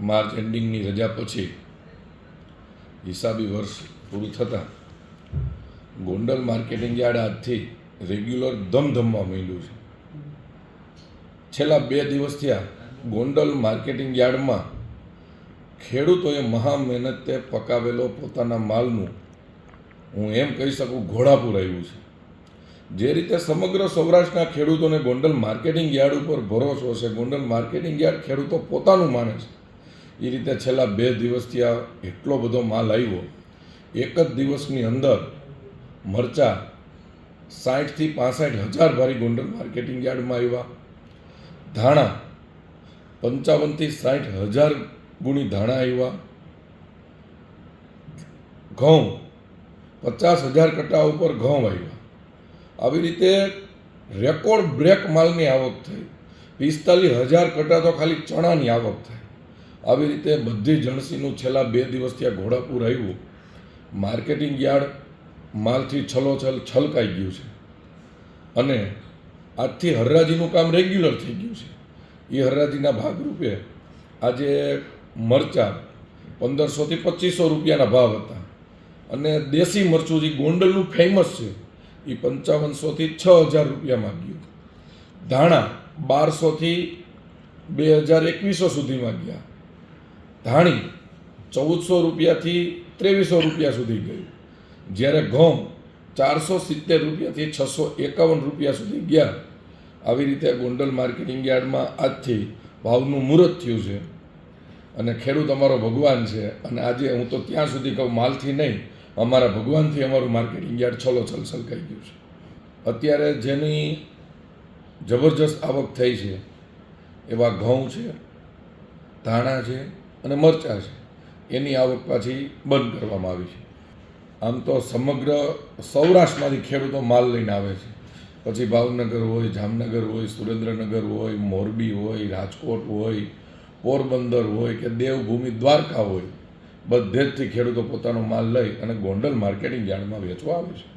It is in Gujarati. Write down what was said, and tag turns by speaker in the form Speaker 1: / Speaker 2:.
Speaker 1: માર્ચ એન્ડિંગની રજા પછી હિસાબી વર્ષ પૂરું થતાં ગોંડલ માર્કેટિંગ યાર્ડ આજથી રેગ્યુલર ધમધમવા માંડ્યું છે. છેલ્લા બે દિવસ થયા ગોંડલ માર્કેટિંગ યાર્ડમાં ખેડૂતોએ મહા મહેનતે પકાવેલો પોતાના માલનું, હું એમ કહી શકું, ઘોડાપુર આવ્યું છે. જે રીતે સમગ્ર સૌરાષ્ટ્રના ખેડૂતોને ગોંડલ માર્કેટિંગ યાર્ડ ઉપર ભરોસો છે, ગોંડલ માર્કેટિંગ યાર્ડ ખેડૂતો પોતાનું માને છે. એ રીતે છેલ્લા બે દિવસથી આ એટલો બધો માલ આવ્યો. એક જ દિવસની અંદર મરચા સાઠથી પાસઠ હજાર ભારી ગોંડલ માર્કેટિંગ યાર્ડમાં આવ્યા. ધાણા પંચાવનથી સાઠ હજાર ગુણી ધાણા આવ્યા. ઘઉં પચાસ હજાર કટા ઉપર ઘઉં આવ્યા. આવી રીતે રેકોર્ડ બ્રેક માલની આવક થઈ. પિસ્તાલીસ હજાર કટા તો ખાલી ચણાની આવક થઈ. આવી રીતે બધી જણસીનું છેલ્લા બે દિવસથી આ ઘોડાપુર આવ્યું, માર્કેટિંગ યાર્ડ માલથી છલોછલ છલકાઈ ગયું છે. અને આજથી હરરાજીનું કામ રેગ્યુલર થઈ ગયું છે. એ હરરાજીના ભાગરૂપે આજે મરચાં પંદરસોથી પચીસો રૂપિયાના ભાવ હતા. અને દેશી મરચું જે ગોંડલનું ફેમસ છે, એ પંચાવનસોથી છ હજાર રૂપિયા માગ્યું. ધાણા બારસોથી બે હજાર એકવીસો સુધીમાં ગયા ધાણી ચૌદસો રૂપિયાથી ત્રેવીસો રૂપિયા સુધી ગયું. જ્યારે ઘઉં ચારસો સિત્તેર રૂપિયાથી છસો એકાવન રૂપિયા સુધી ગયા. આવી રીતે ગોંડલ માર્કેટિંગ યાર્ડમાં આજથી ભાવનું મુહૂર્ત થયું છે. અને ખેડૂત અમારો ભગવાન છે. અને આજે હું તો ત્યાં સુધી કહું, માલથી નહીં, અમારા ભગવાનથી અમારું માર્કેટિંગ યાર્ડ છલો છલ છલકાઈ ગયું છે. અત્યારે જેની જબરજસ્ત આવક થઈ છે, એવા ઘઉં છે, ધાણા છે અને મરચાં છે. એની આવક પાછી બંધ કરવામાં આવી છે. આમ તો સમગ્ર સૌરાષ્ટ્રમાંથી ખેડૂતો માલ લઈને આવે છે. પછી ભાવનગર હોય, જામનગર હોય, સુરેન્દ્રનગર હોય, મોરબી હોય, રાજકોટ હોય, પોરબંદર હોય કે દેવભૂમિ દ્વારકા હોય બધે જથી ખેડૂતો પોતાનો માલ લઈ અને ગોંડલ માર્કેટિંગ યાર્ડમાં વેચવા આવે છે.